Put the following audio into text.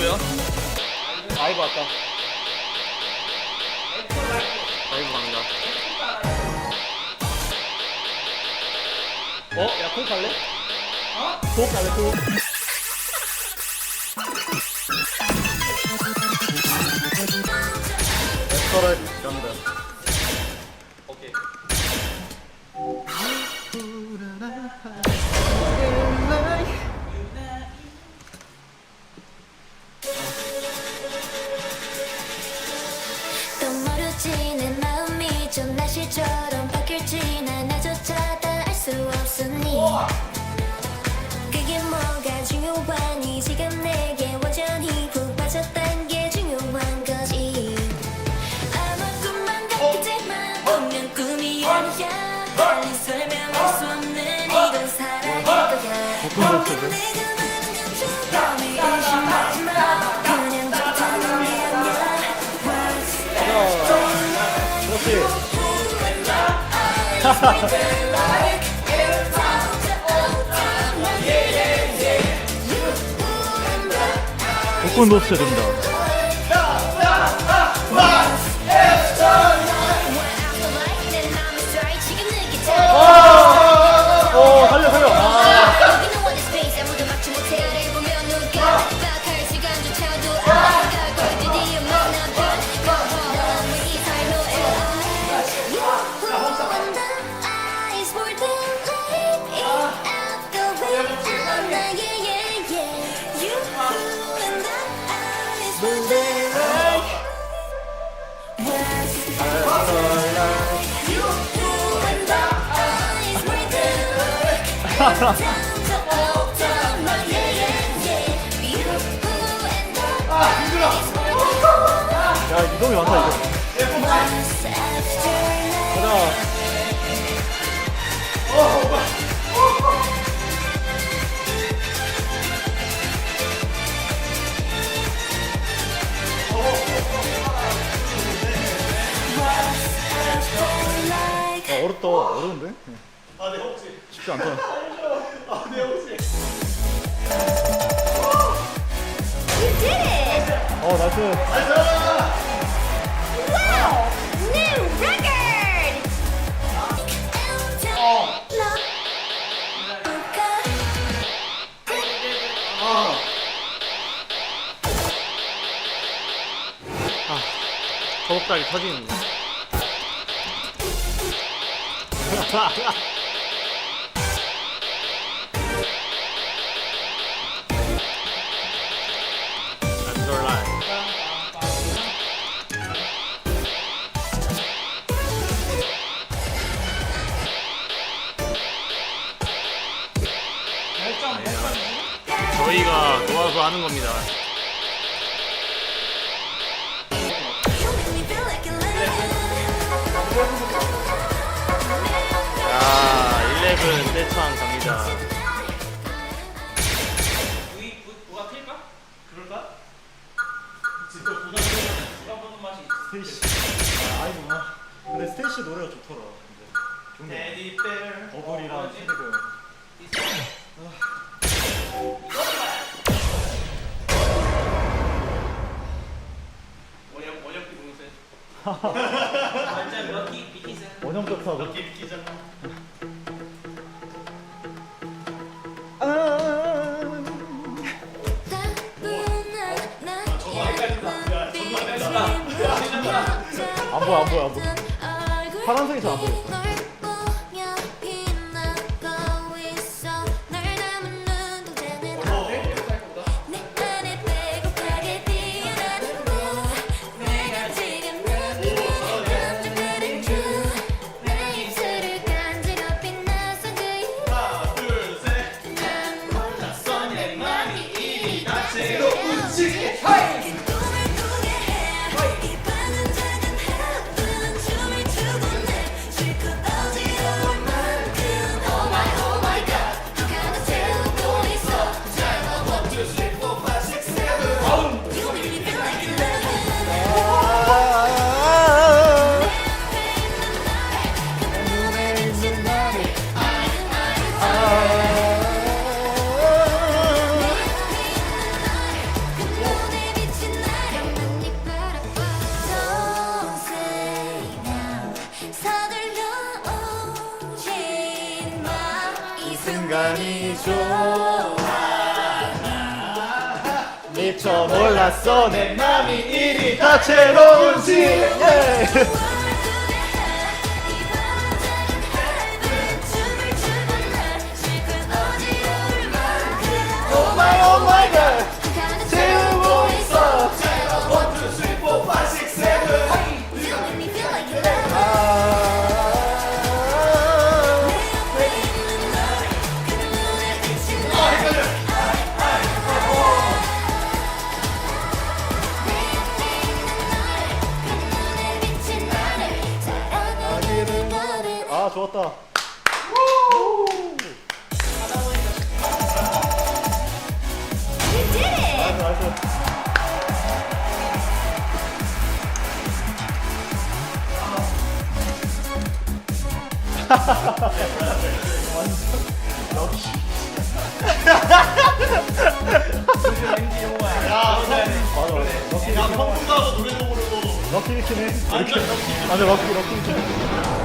누구야? 아이브 왔다. 아이브 갑니다. 어? 야, 콩 갈래? 어? 도 갈래, 도. 에스터를 갑니다. 오케이. 복권 놓쳐야 됩니다. 야, 이동이 많다, 이거. 가자. 야, 어렵다. 어려운데? 아, 네. 쉽지 않다. 아, 네. You did it! 어, 나이스. Wow! New record! 허벅다리 터지는 거. 저희가 도와서 하는 겁니다. 자, 11 대창 갑니다. 스테이시. 아, 노래가 좋더라. 근데. 좋네. 버블이랑 패드. 원형 격사 몇 개? 안 보여, 안 보여, 안 보여. 파란색이 잘 안 보여. 내 순간이 좋아 미처 몰랐어. 내 맘이 이리 다채로운지 좋았다. You did it! 나이스 나이스. 맞아 맞아. 럭키 난 평소 가서 노래도 부르고 럭키 비키네. 완전 럭키. 맞아 럭키 럭키 비키네.